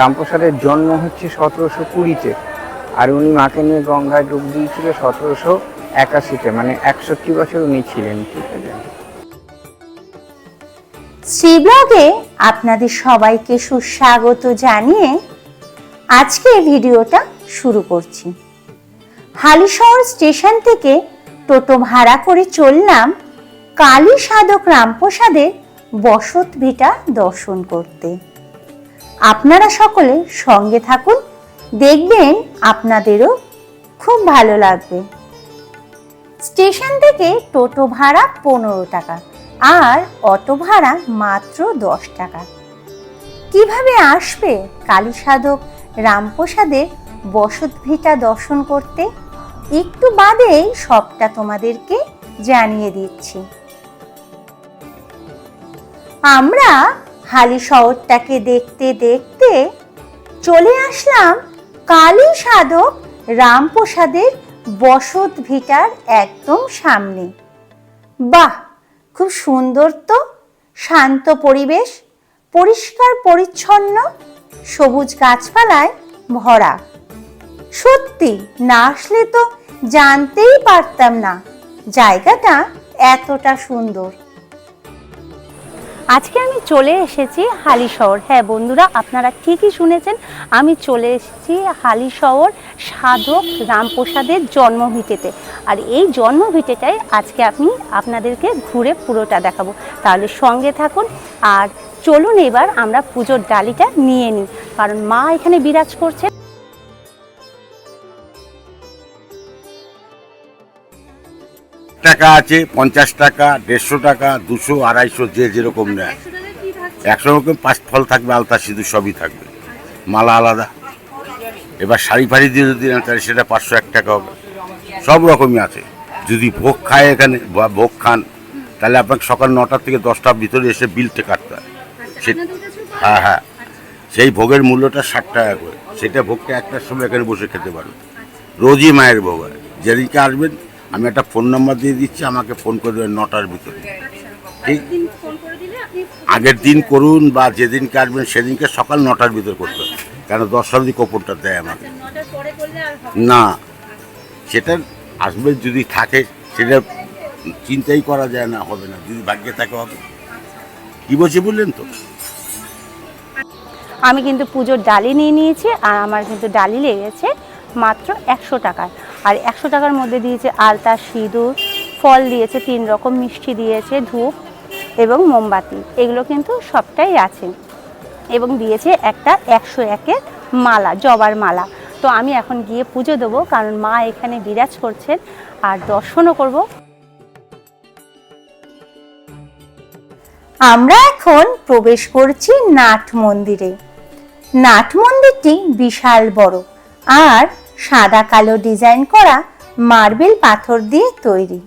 রামপ্রসাদের জন্ম হচ্ছে সতেরোশো কুড়িতে, আর উনি মাকে নিয়ে গঙ্গায় ডুব দিয়েছিল সতেরোশো একাশিতে মানে একষট্টি বছর উনি ছিলেন, ঠিক আছে? শ্রীব্লগে আপনাদের সবাইকে সুস্বাগত জানিয়ে আজকে ভিডিওটা শুরু করছি। হালিশহর স্টেশন থেকে টোটো ভাড়া করে চললাম কালী সাধক রামপ্রসাদের বসত ভিটা দর্শন করতে। আপনারা সকলে সঙ্গে থাকুন। দেখবেন আপনাদেরও খুব ভালো লাগবে। স্টেশন থেকে টোটো ভাড়া পনেরো টাকা আর অটো ভাড়া মাত্র দশ টাকা। কীভাবে আসবে কালী সাধক রামপ্রসাদের বসত ভিটা দর্শন করতে? একটু বাদেই সবটা তোমাদেরকে জানিয়ে দিচ্ছি। আমরা হালি শহরটাকে দেখতে দেখতে চলে আসলাম কালী সাধক রামপ্রসাদের বসত ভিটার একদম সামনে। বাহ, খুব সুন্দর তো, শান্ত পরিবেশ, পরিষ্কার পরিচ্ছন্ন, সবুজ গাছপালায় ভরা। সত্যি, না আসলে তো জানতেই পারতাম না জায়গাটা এতটা সুন্দর। আজকে আমি চলে এসেছি হালিশহর হ্যাঁ বন্ধুরা, আপনারা ঠিকই শুনেছেন, আমি চলে এসেছি হালিশহর সাধক রামপ্রসাদের জন্মভিটেতে। আর এই জন্মভিটেটাই আজকে আমি আপনাদেরকে ঘুরে পুরোটা দেখাবো। তাহলে সঙ্গে থাকুন, আর চলুন এবার আমরা পুজোর ডালিটা নিয়ে নিই, কারণ মা এখানে বিরাজ করছে। টাকা আছে, পঞ্চাশ টাকা, দেড়শো টাকা, দুশো, আড়াইশো, যে যেরকম নেয়। একশো রকম পাঁচ ফল থাকবে, আলতা, সিঁদুর, সবই থাকবে। মালা আলাদা। এবার শাড়ি ফাড়ি দিয়ে যদি নেন, তাহলে সেটা পাঁচশো এক টাকা হবে। সব রকমই আছে। যদি ভোগ খায় এখানে, বা ভোগ খান, তাহলে আপনাকে সকাল নটার থেকে দশটার ভিতরে এসে বিলটা কাটতে হয়। সে হ্যাঁ হ্যাঁ। সেই ভোগের মূল্যটা ষাট টাকা করে। সেটা ভোগটা একটার সময় এখানে বসে খেতে পারবেন রোজই মায়ের ভোগ হয়। যেদিনকে আসবেন, আমি একটা ফোন নাম্বার দিয়ে দিচ্ছি, আমাকে ফোন করে দেবেন নটার ভিতরে। ঠিক? আগের দিন করুন বা যেদিনকে আসবেন সেদিনকে সকাল নটার ভিতর করতে কেন দশটার দিকে কোপনটা দেয় আমাকে। না, সেটা আসবে যদি থাকে, সেটা চিন্তাই করা যায় না, হবে না, যদি ভাগ্যে থাকে হবে। কি বলছি বললেন তো? আমি কিন্তু পুজোর ডালি নিয়ে নিয়েছি, আর আমার কিন্তু ডালি লেগেছে মাত্র একশো টাকার আর একশো টাকার মধ্যে দিয়েছে আলতা, সিঁদুর, ফল দিয়েছে, তিন রকম মিষ্টি দিয়েছে, ধূপ এবং মোমবাতি, এগুলো কিন্তু সবটাই আছে। এবং দিয়েছে একটা একশো একের মালা, জবার মালা। তো আমি এখন গিয়ে পুজো দেবো, কারণ মা এখানে বিরাজ করছেন আর দর্শনও করব। আমরা এখন প্রবেশ করছি নাট মন্দিরে। নাট মন্দিরটি বিশাল বড় আর সাদা কালো ডিজাইন করা মার্বেল পাথর দিয়ে তৈরি।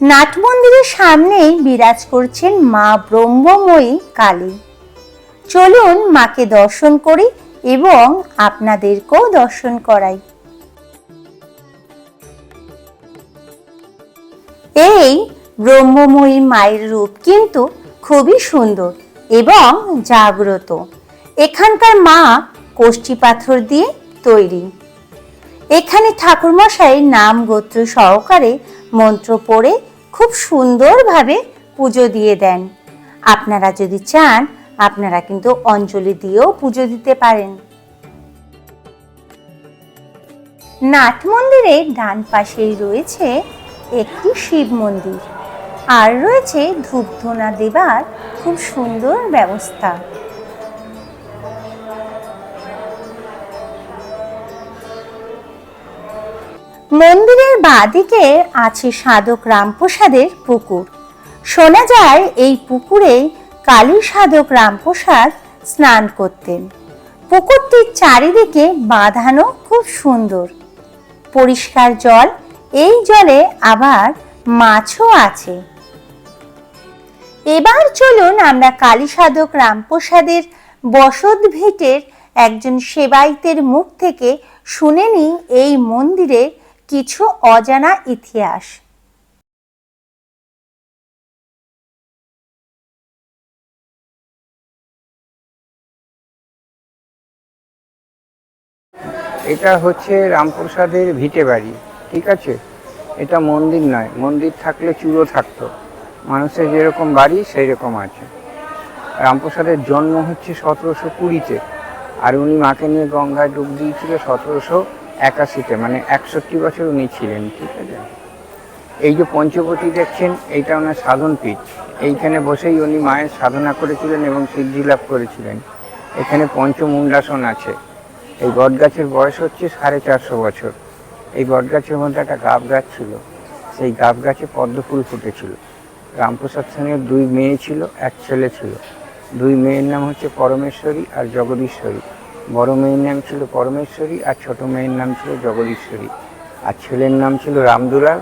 নাট মন্দিরের সামনেই বিরাজ করছেন মা ব্রহ্মময়ী কালী। চলুন মাকে দর্শন করি এবং আপনাদেরকেও দর্শন করাই। এই ব্রহ্মময়ী মায়ের রূপ কিন্তু খুবই সুন্দর এবং জাগ্রত। এখানকার মা কোষ্ঠী পাথর দিয়ে তৈরি। এখানে ঠাকুরমশাই নাম গোত্র সহকারে মন্ত্র পড়ে খুব সুন্দরভাবে পুজো দিয়ে দেন। আপনারা যদি চান, আপনারা কিন্তু অঞ্জলি দিয়েও পুজো দিতে পারেন। নাট মন্দিরের ডান পাশেই রয়েছে একটি শিব মন্দির। আর রয়েছে ধূপধুনা দেবার খুব সুন্দর ব্যবস্থা। মন্দিরের বাঁদিকে আছে সাধক রামপ্রসাদের পুকুর। শোনা যায় এই পুকুরে কালী সাধক রামপ্রসাদ স্নান করতেন। পুকুরটির চারিদিকে বাঁধানো খুব সুন্দর। পরিষ্কার জল, এই জলে আবার মাছও আছে। এবার চলুন আমরা কালী সাধক রামপ্রসাদের বসত ভিটের একজন সেবাইতের মুখ থেকে শুনে নিই এই মন্দিরের কিছু অজানা ইতিহাস। এটা হচ্ছে রামপ্রসাদের ভিটে বাড়ি, ঠিক আছে? এটা মন্দির নয়, মন্দির থাকলে চুরো থাকতো। মানুষের যেরকম বাড়ি সেই রকম আছে। রামপ্রসাদের জন্ম হচ্ছে সতেরোশো কুড়িতে, আর উনি মাকে নিয়ে গঙ্গায় ডুব দিয়েছিল সতেরোশো একাশিতে মানে একষট্টি বছর উনি ছিলেন, ঠিক আছে? এই যে পঞ্চবতী দেখছেন, এইটা ওনার সাধন পীঠ। এইখানে বসেই উনি মায়ের সাধনা করেছিলেন এবং সিদ্ধি লাভ করেছিলেন। এখানে পঞ্চমুন্ডাসন আছে। এই বটগাছের বয়স হচ্ছে সাড়ে চারশো বছর। এই বটগাছের মধ্যে একটা গাব গাছ ছিল। সেই গাব গাছে পদ্মফুল ফুটেছিল। রামপ্রসাদ সেনের দুই মেয়ে ছিল, এক ছেলে ছিল। দুই মেয়ের নাম হচ্ছে পরমেশ্বরী আর জগদীশ্বরী। বড় মেয়ের নাম ছিল পরমেশ্বরী আর ছোট মেয়ের নাম ছিল জগদীশ্বরী। আর ছেলের নাম ছিল রামদুলাল,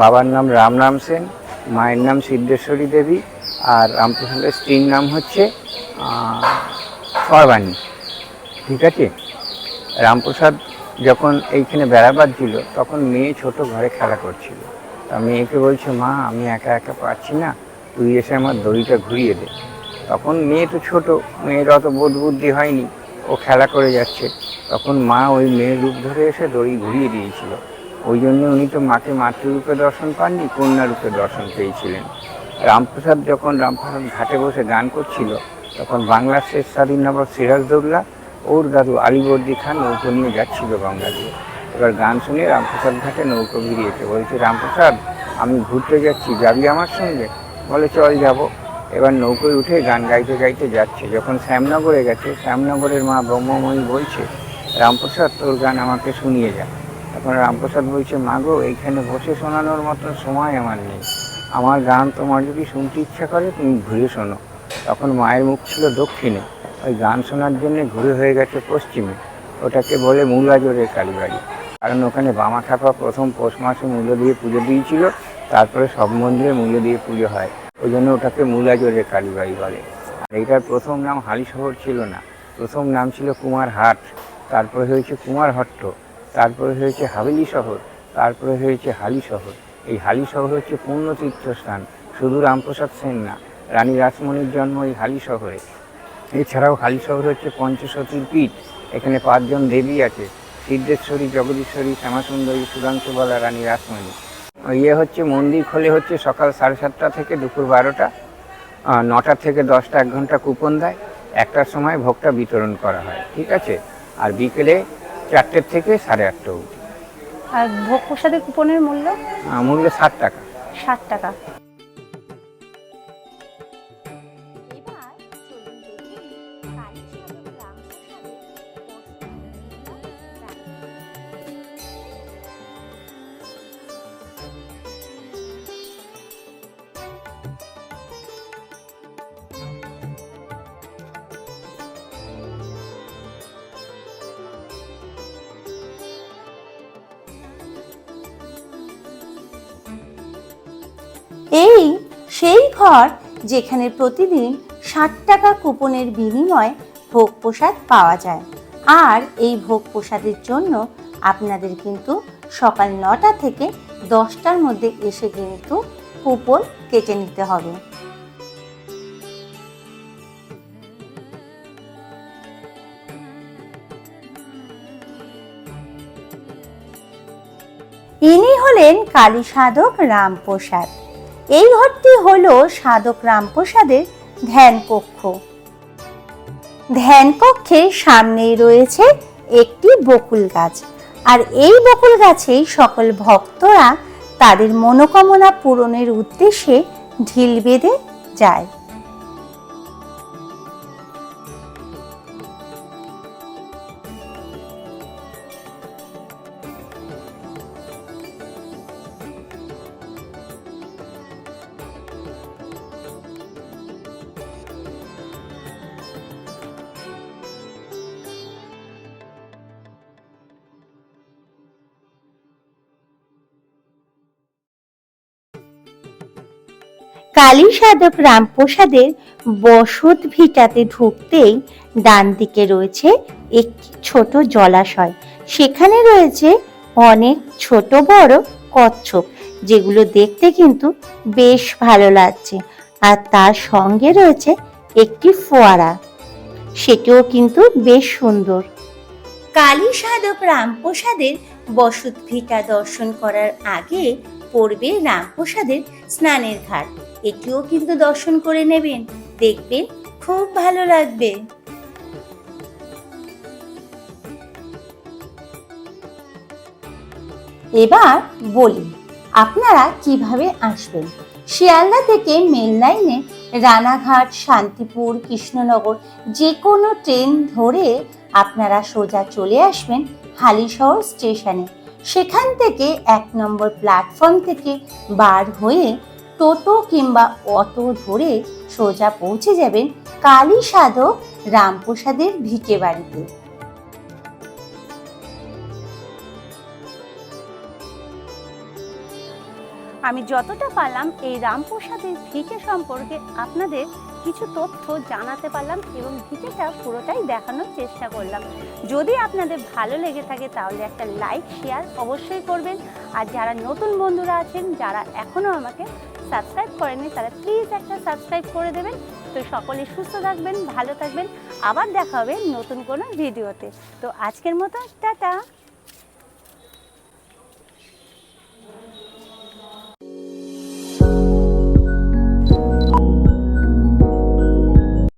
বাবার নাম রামরাম সেন, মায়ের নাম সিদ্ধেশ্বরী দেবী আর রামপ্রসাদের স্ত্রীর নাম হচ্ছে সর্বাণী। ঠিক আছে? রামপ্রসাদ যখন এইখানে বেড়াবার ছিল, তখন মেয়ে ছোট ঘরে খেলা করছিল। তা মেয়েকে বলছে, মা, আমি একা একা পারছি না, তুই এসে আমার দড়িটা ঘুরিয়ে দে। তখন মেয়ে তো ছোট, মেয়ের অত বোধ বুদ্ধি হয়নি। খেলা করে যাচ্ছে। তখন মা ওই মেয়ের রূপ ধরে এসে দড়ি ঘুরিয়ে দিয়েছিল। ওই জন্য উনি তো মাকে মাতৃরূপে দর্শন পাননি কন্যা রূপে দর্শন পেয়েছিলেন। রামপ্রসাদ যখন রামপ্রসাদ ঘাটে বসে গান করছিল, তখন বাংলার শেষ স্বাধীন নবাব সিরাজদৌল্লা, ওর দাদু আলিবর্দি খান নৌকো নিয়ে যাচ্ছিল গঙ্গা দিয়ে। এবার গান শুনে রামপ্রসাদ ঘাটে নৌকো ভিড়িয়েছে। বলছে, রামপ্রসাদ, আমি ঘুরতে যাচ্ছি, যাবি আমার সঙ্গে? বলে, চল যাব। এবার নৌকোয় উঠে গান গাইতে গাইতে যাচ্ছে। যখন শ্যামনগরে গেছে, শ্যামনগরের মা ব্রহ্মময়ী বলছে, রামপ্রসাদ, তোর গান আমাকে শুনিয়ে যা। তখন রামপ্রসাদ বলছে, মা গো, এইখানে বসে শোনানোর মতো সময় আমার নেই। আমার গান তোমার যদি শুনতে ইচ্ছা করে, তুমি ঘুরে শোনো। তখন মায়ের মুখ ছিল দক্ষিণে। ওই গান শোনার জন্য ঘুরে হয়ে গেছে পশ্চিমে। ওটাকে বলে মূলাজোরের কালীবাড়ি। কারণ ওখানে বামা ঠাপা প্রথম পৌষ মাসে মূল্য দিয়ে পুজো দিয়েছিল। তারপরে সব মন্দিরে মূল্য দিয়ে পুজো হয়। ওই জন্য ওটাকে মূলাজোরের কালীবাড়ি বলে। আর এইটার প্রথম নাম হালিশহর ছিল না। প্রথম নাম ছিল কুমারহাট। তারপরে হয়েছে কুমারহট্ট। তারপরে হয়েছে হাভেলি শহর তারপরে হয়েছে হালি শহর এই হালি শহর হচ্ছে পূর্ণ তীর্থস্থান শুধু রামপ্রসাদ সেন না, রানী রাসমণির জন্ম এই হালি শহরে এছাড়াও হালি শহর হচ্ছে পঞ্চসতীর পীঠ। এখানে পাঁচজন দেবী আছে। সিদ্ধেশ্বরী, জগদীশ্বরী, শ্যামাসুন্দরী সুধাংশুবালা রানী রাসমণি। ইয়ে হচ্ছে মন্দির খোলে হচ্ছে সকাল সাড়ে সাতটা থেকে দুপুর বারোটা নটা থেকে দশটা এক ঘণ্টা কুপন দেয়। একটার সময় ভোগটা বিতরণ করা হয় ঠিক আছে? আর বিকেলে চারটের থেকে সাড়ে আটটা অবধি। আর ভোগ প্রসাদের কুপনের মূল্য? মূল্য ষাট টাকা। ষাট টাকা। এই, সেই ঘর যেখানে প্রতিদিন ষাট টাকা কুপনের বিনিময়ে ভোগ প্রসাদ পাওয়া যায়। আর এই ভোগ প্রসাদের জন্য আপনাদের কিন্তু সকাল নটা থেকে দশটার মধ্যে এসে কিন্তু কুপন কেটে নিতে হবে। ইনি হলেন কালী সাধক রামপ্রসাদ। এই ঘরটি হল সাধক রামপ্রসাদের ধ্যান কক্ষ ধ্যান কক্ষের সামনেই রয়েছে একটি বকুল গাছ। আর এই বকুল গাছেই সকল ভক্তরা তাদের মনোকামনা পূরণের উদ্দেশ্যে ঢিল বেঁধে যায়। কালী সাধক রামপ্রসাদের বসত ভিটাতে ঢুকতেই ডান দিকে রয়েছে একটি ছোট জলাশয়। সেখানে রয়েছে অনেক ছোট বড় কচ্ছপ, যেগুলো দেখতে কিন্তু বেশ ভালো লাগছে। আর তার সঙ্গে রয়েছে একটি ফোয়ারা, সেটিও কিন্তু বেশ সুন্দর। কালী সাধক রামপ্রসাদের বসত ভিটা দর্শন করার আগে পড়বে রামপ্রসাদের স্নানের ঘাট এটিও কিন্তু দর্শন করে নেবেন। দেখবেন খুব ভালো লাগবে। এবার বলি, আপনারা কীভাবে আসবেন? শিয়ালদা থেকে মেল লাইনে রানাঘাট, শান্তিপুর, কৃষ্ণনগর যে কোনো ট্রেন ধরে আপনারা সোজা চলে আসবেন হালিশহর স্টেশনে। সেখান থেকে এক নম্বর প্ল্যাটফর্ম থেকে বার হয়ে টোটো কিংবা অটো ধরে সোজা পৌঁছে যাবেন কালী সাধক রামপ্রসাদের ভিটে বাড়িতে। আমি যতটা পারলাম এই রামপ্রসাদের ভিটে সম্পর্কে আপনাদের কিছু তথ্য জানাতে পারলাম এবং ভিটেটা পুরোটাই দেখানোর চেষ্টা করলাম। যদি আপনাদের ভালো লেগে থাকে তাহলে একটা লাইক, শেয়ার অবশ্যই করবেন। আর যারা নতুন বন্ধুরা আছেন, যারা এখনও আমাকে সাবস্ক্রাইব করেনি তারা প্লিজ একটা সাবস্ক্রাইব করে দেবেন। তো সকলে সুস্থ থাকবেন, ভালো থাকবেন। আবার দেখা হবে নতুন কোনো ভিডিওতে। তো আজকের মতো, টাটা!